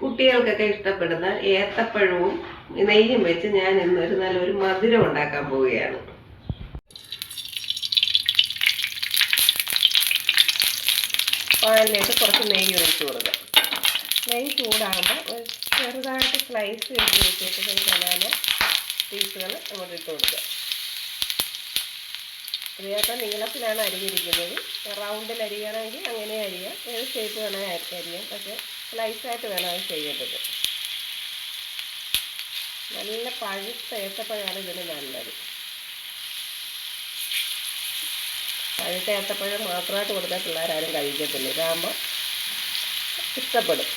കുട്ടികൾക്കൊക്കെ ഇഷ്ടപ്പെടുന്ന ഏത്തപ്പഴവും നെയ്യും വെച്ച് ഞാൻ ഇന്നൊരു നല്ലൊരു മധുരം ഉണ്ടാക്കാൻ പോവുകയാണ്. പാലിലേക്ക് കുറച്ച് നെയ്യ് ഒഴിച്ചു കൊടുക്കാം നെയ്യ് ചൂടാകുമ്പോൾ ചെറുതായിട്ട് സ്ലൈസ് ചെയ്ത് വെച്ചിട്ട് ബനാന പീസുകൾ അങ്ങോട്ട് ഇട്ട് കൊടുക്കുക. ഇതിനകത്ത് നീളത്തിലാണ് അരിഞ്ഞിരിക്കുന്നത്. റൗണ്ടിൽ അരിയണമെങ്കിൽ അങ്ങനെ അരിയാം. ഏത് ഷേപ്പ് വേണമെങ്കിൽ അരിയാം. പക്ഷേ സ്ലൈസായിട്ട് വേണം അത് ചെയ്യേണ്ടത്. നല്ല പഴുത്ത ഏത്തപ്പഴമാണ് ഇതിന് നല്ലത്. പഴുത്ത ഏത്തപ്പഴം മാത്രമായിട്ട് കൊടുത്താൽ പിള്ളേരാരും കഴിക്കത്തില്ല. ഇതാകുമ്പോൾ ഇഷ്ടപ്പെടും.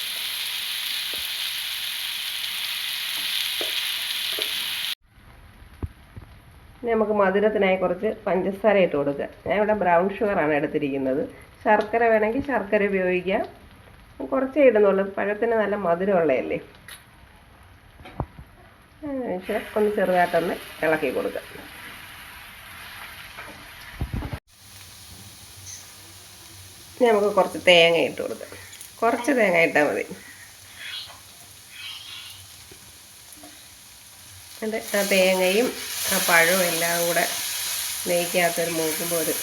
ഇനി നമുക്ക് മധുരത്തിനായി കുറച്ച് പഞ്ചസാര ഇട്ട് കൊടുക്കുക ഞാൻ ഇവിടെ ബ്രൗൺ ഷുഗറാണ് എടുത്തിരിക്കുന്നത്. ശർക്കര വേണമെങ്കിൽ ശർക്കര ഉപയോഗിക്കാം. കുറച്ചേ ഇടുന്നുള്ളൂ. പഴത്തിന് നല്ല മധുരമുള്ളതല്ലേ? ഇച്ചിരി ഒന്ന് ചെറുതായിട്ടൊന്ന് ഇളക്കി കൊടുക്കുക ഇനി നമുക്ക് കുറച്ച് തേങ്ങ ഇട്ട് കൊടുക്കാം. കുറച്ച് തേങ്ങ ഇട്ടാൽ മതി. എന്നിട്ട് ആ തേങ്ങയും ആ പഴവും എല്ലാം കൂടെ നെയ്ക്കകത്തൊരു മൂക്കുമ്പോൾ ഒരു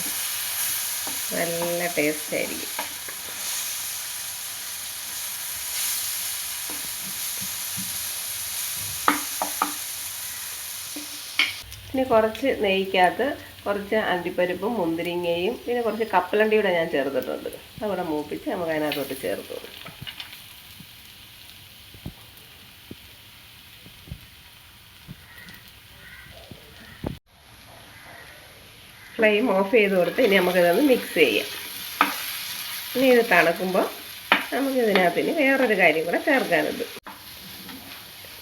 നല്ല ടേസ്റ്റ് ആയിരിക്കും. ഇനി കുറച്ച് നെയ്ക്കകത്ത് കുറച്ച് അണ്ടിപ്പരിപ്പും മുന്തിരിങ്ങയും പിന്നെ കുറച്ച് കപ്പലണ്ടി കൂടെ ഞാൻ ചേർത്തിട്ടുണ്ട്. അവിടെ മൂപ്പിച്ച് നമുക്ക് അതിനകത്തോട്ട് ചേർത്ത് ഫ്ലെയിം ഓഫ് ചെയ്ത് കൊടുത്ത് ഇനി നമുക്കിതൊന്ന് മിക്സ് ചെയ്യാം. ഇനി ഇത് തണുക്കുമ്പോൾ നമുക്കിതിനകത്ത് ഇനി വേറൊരു കാര്യം കൂടെ ചേർക്കാനുണ്ട്.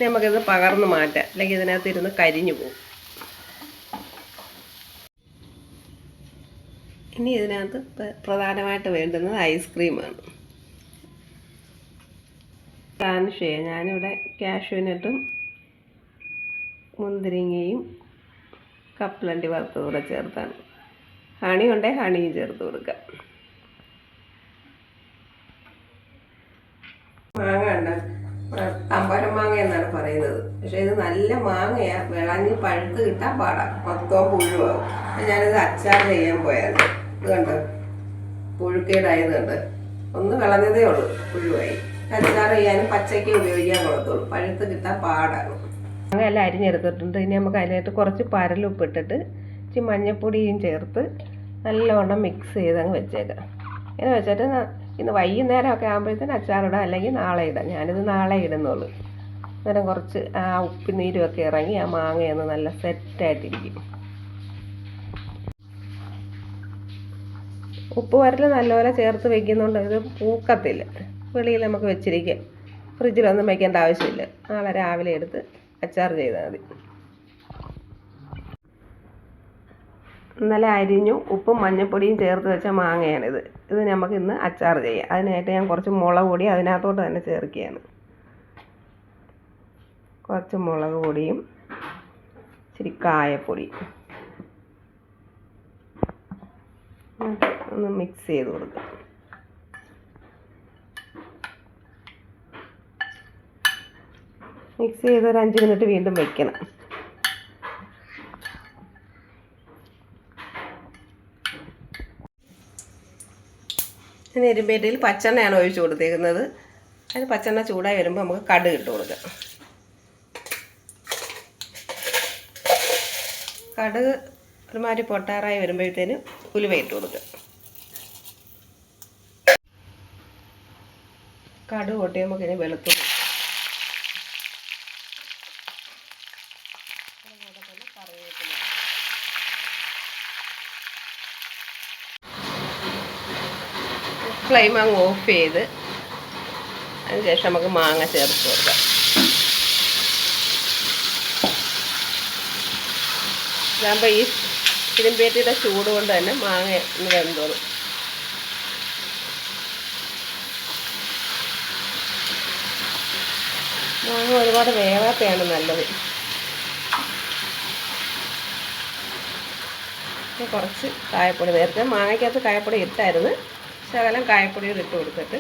നമുക്കിത് പകർന്ന് മാറ്റാം. അല്ലെങ്കിൽ ഇതിനകത്ത് ഇരുന്ന് കരിഞ്ഞു പോകും. ഇനി ഇതിനകത്ത് പ്രധാനമായിട്ട് വേണ്ടുന്നത് ഐസ്ക്രീമാണ്. ഗാർണിഷ് ചെയ്യാം ഞാനിവിടെ കാഷ്യൂനട്ടും മുന്തിരിങ്ങയും കപ്പലണ്ടി വറുത്തത് കൂടെ ചേർത്താണ്. ഹണി ഉണ്ടെങ്കിൽ ഹണിയും ചേർത്ത് കൊടുക്കാം. മാങ്ങ ഉണ്ട്. തമ്പരം മാങ്ങ എന്നാണ് പറയുന്നത്. പക്ഷെ ഇത് നല്ല മാങ്ങയാണ് വിളഞ്ഞ് പഴുത്ത് കിട്ടാൻ പാടാം. മൊത്തവും പുഴുവാകും ഞാനിത് അച്ചാർ ചെയ്യാൻ പോയായിരുന്നു. കണ്ടോ. പുഴുക്കേടായത് കണ്ട് ഒന്ന് കളഞ്ഞതേ ഉള്ളൂ പുഴുവായി. അച്ചാർ ചെയ്യാനും പച്ചയ്ക്ക് ഉപയോഗിക്കാൻ കൊള്ളത്തുള്ളൂ. പഴുത്ത് കിട്ടാൻ പാടാണ്. എല്ലാം അരിഞ്ഞെടുത്തിട്ടുണ്ട്. ഇനി നമുക്ക് അതിനായിട്ട് കുറച്ച് പരലുപ്പ് ഇട്ടിട്ട് ഇച്ചിരി മഞ്ഞപ്പൊടിയും ചേർത്ത് നല്ലവണ്ണം മിക്സ് ചെയ്ത് അങ്ങ് വെച്ചേക്കാം. ഇങ്ങനെ വെച്ചിട്ട് ഇന്ന് വൈകുന്നേരമൊക്കെ ആകുമ്പോഴത്തേന് അച്ചാറിടാം അല്ലെങ്കിൽ നാളെ ഇടാം. ഞാനിത് നാളെ ഇടുന്നുള്ളൂ. അന്നേരം കുറച്ച് ആ ഉപ്പിനീരുമൊക്കെ ഇറങ്ങി ആ മാങ്ങയൊന്ന് നല്ല സെറ്റായിട്ടിരിക്കും ഉപ്പ് വരൽ നല്ലപോലെ ചേർത്ത് വെക്കുന്നുണ്ട് ഇത് പൂക്കത്തില്ല വെളിയിൽ നമുക്ക് വെച്ചിരിക്കാം. ഫ്രിഡ്ജിലൊന്നും വയ്ക്കേണ്ട ആവശ്യമില്ല. നാളെ രാവിലെ എടുത്ത് അച്ചാർ ചെയ്താൽ മതി. ഇന്നലെ അരിഞ്ഞു ഉപ്പും മഞ്ഞൾപ്പൊടിയും ചേർത്ത് വെച്ച മാങ്ങയാണിത്. ഇത് നമുക്ക് ഇന്ന് അച്ചാർ ചെയ്യാം. അതിനായിട്ട് ഞാൻ കുറച്ച് മുളക് പൊടി അതിനകത്തോട്ട് തന്നെ ചേർക്കുകയാണ്. കുറച്ച് മുളക് പൊടിയും ഇച്ചിരി കായപ്പൊടി. ഒന്ന് മിക്സ് ചെയ്ത് കൊടുക്കാം. മിക്സ് ചെയ്ത് ഒരു അഞ്ച് മിനിറ്റ് വീണ്ടും ഇനി എരുമ്പേറ്റയിൽ പച്ചെണ്ണയാണ് ഒഴിച്ചു കൊടുത്തേക്കുന്നത്. അതിന് പച്ചെണ്ണ ചൂടായി വരുമ്പോൾ നമുക്ക് കടുക് ഇട്ട് കൊടുക്കാം. കടുക് ഒരുമാതിരി പൊട്ടാറായി വരുമ്പോഴത്തേനും ഉലുവ ഇട്ട് കൊടുക്കുക കടുക് പൊട്ടി നമുക്ക് ഇനി വെളുത്തുള്ളി ഫ്ലെയിം അങ്ങ് ഓഫ് ചെയ്ത് അതിനുശേഷം നമുക്ക് മാങ്ങ ചേർത്ത് കൊടുക്കാം. ഇതാകുമ്പോൾ ഈ ഇരുമ്പേറ്റിയുടെ ചൂട് കൊണ്ട് തന്നെ മാങ്ങ ഒന്ന് വെന്തോളും. മാങ്ങ ഒരുപാട് വേവാത്തയാണ് നല്ലത്. കുറച്ച് കായപ്പൊടി. നേരത്തെ മാങ്ങയ്ക്കകത്ത് കായപ്പൊടി ഇട്ടായിരുന്നു. ശകലം കായപ്പൊടി ഇട്ട് കൊടുത്തിട്ട്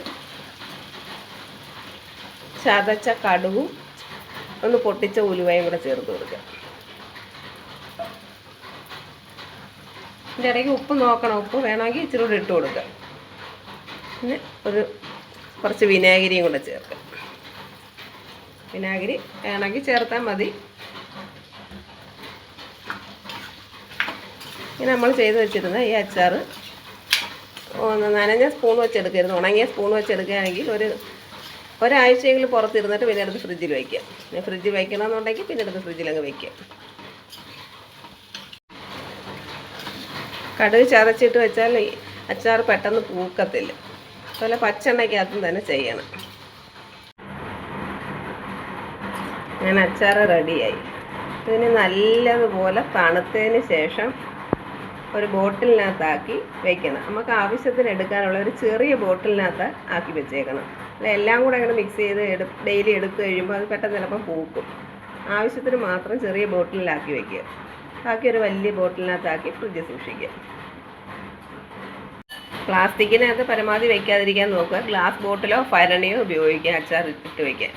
ചതച്ച കടുകും ഒന്ന് പൊട്ടിച്ച ഉലുവയും കൂടെ ചേർത്ത് കൊടുക്കുക ഇതിന്റെ ഇടയ്ക്ക് ഉപ്പ് നോക്കണം. ഉപ്പ് വേണമെങ്കിൽ ഇച്ചിരി കൂടെ ഇട്ട് കൊടുക്കുക പിന്നെ ഒരു കുറച്ച് വിനാഗിരിയും കൂടെ ചേർക്കുക വിനാഗിരി വേണമെങ്കിൽ ചേർത്താൽ മതി. ഇനി നമ്മൾ ചെയ്ത് വെച്ചിരുന്ന ഈ അച്ചാർ ഒന്ന് നനഞ്ഞ സ്പൂൺ വെച്ചെടുക്കരുത്. ഉണങ്ങിയ സ്പൂൺ വെച്ചെടുക്കുകയാണെങ്കിൽ ഒരു ഒരാഴ്ചയെങ്കിലും പുറത്തിരുന്നിട്ട് പിന്നെ എടുത്ത് ഫ്രിഡ്ജിൽ വയ്ക്കുക. പിന്നെ ഫ്രിഡ്ജിൽ വയ്ക്കണമെന്നുണ്ടെങ്കിൽ പിന്നെ എടുത്ത് ഫ്രിഡ്ജിലങ്ങ് വയ്ക്കുക. കടുക് ചതച്ചിട്ട് വെച്ചാൽ അച്ചാർ പെട്ടെന്ന് പൂക്കത്തില്ല. അതുപോലെ പച്ചെണ്ണയ്ക്കകത്തും തന്നെ ചെയ്യണം. ഞാൻ അച്ചാർ റെഡിയായി. ഇതിന് നല്ലതുപോലെ തണുത്തതിന് ശേഷം ഒരു ബോട്ടിലിനകത്താക്കി വെക്കണം. നമുക്ക് ആവശ്യത്തിന് എടുക്കാനുള്ള ഒരു ചെറിയ ബോട്ടിലിനകത്ത് ആക്കി വെച്ചേക്കണം. അല്ല? എല്ലാം കൂടെ അങ്ങനെ മിക്സ് ചെയ്ത് എടു ഡെയിലി എടുത്തു കഴിയുമ്പോൾ അത് പെട്ടെന്ന് ചിലപ്പം പൂക്കും. ആവശ്യത്തിന് മാത്രം ചെറിയ ബോട്ടിലിലാക്കി വെക്കുക. ബാക്കി ഒരു വലിയ ബോട്ടിലിനകത്താക്കി ഫ്രിഡ്ജ് സൂക്ഷിക്കുക. പ്ലാസ്റ്റിക്കിനകത്ത് പരമാവധി വയ്ക്കാതിരിക്കാൻ നോക്കുക. ഗ്ലാസ് ബോട്ടിലോ ഭരണിയോ ഉപയോഗിക്കുക അച്ചാർ ഇട്ട് വയ്ക്കാൻ